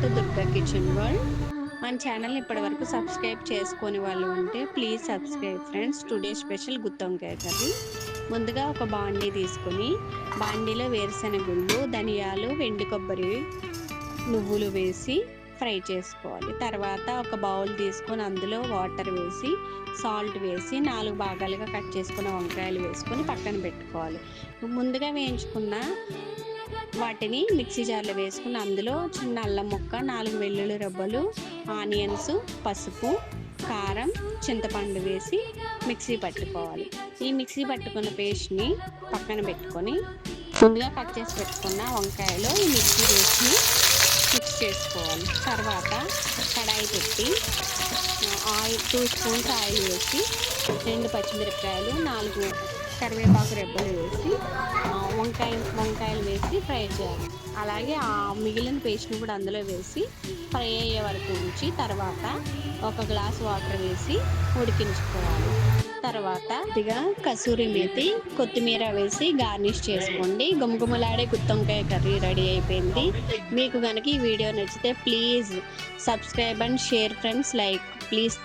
To Durga kitchen world. మన ఛానల్ని ఇప్పటివరకు సబ్స్క్రైబ్ చేసుకొని వాళ్ళు ఉంటే please subscribe friends today special గుత్తొంకాయ curry. ముందుగా ఒక బాండీ తీసుకొని బాండీలో వేరుశనగుళ్ళు ధనియాలు వెండి కొబ్బరి నువ్వులు వేసి ఫ్రై చేసుకోవాలి. తర్వాత ఒక బౌల్ తీసుకొని అందులో వాటర్ వేసి సాల్ట్ వేసి నాలుగు భాగాలుగా కట్ చేసుకున్న వంకాయలు వేసుకొని పక్కన పెట్టుకోవాలి. ముందుగా వేయించుకున్న వాటిని మిక్సీ జార్లో వేసుకుని అందులో చిన్న అల్లం ముక్క నాలుగు వెల్లుల్లి రబ్బలు ఆనియన్స్ పసుపు కారం చింతపండు వేసి మిక్సీ పట్టుకోవాలి. ఈ మిక్సీ పట్టుకున్న పేస్ట్ని పక్కన పెట్టుకొని ముందుగా కట్ చేసి పెట్టుకున్న వంకాయలో ఈ మిక్సీ వేసి మిక్స్ చేసుకోవాలి. తర్వాత కడాయి పెట్టి ఆయిల్ టూ స్పూన్స్ ఆయిల్ వేసి రెండు పచ్చిమిరపకాయలు నాలుగు కరివేపాకు రెబ్బలు వేసి వంకాయ వంకాయలు వేసి ఫ్రై చేయాలి. అలాగే ఆ మిగిలిన పేస్ట్ని కూడా అందులో వేసి ఫ్రై అయ్యే వరకు ఉంచి తర్వాత ఒక గ్లాస్ వాటర్ వేసి ఉడికించుకోవాలి. తర్వాత ఇదిగా కసూరి మేతి కొత్తిమీర వేసి గార్నిష్ చేసుకోండి. గుమగుమలాడే గుత్తొంకాయ కర్రీ రెడీ అయిపోయింది. మీకు కనుక ఈ వీడియో నచ్చితే please subscribe and share friends. Like please.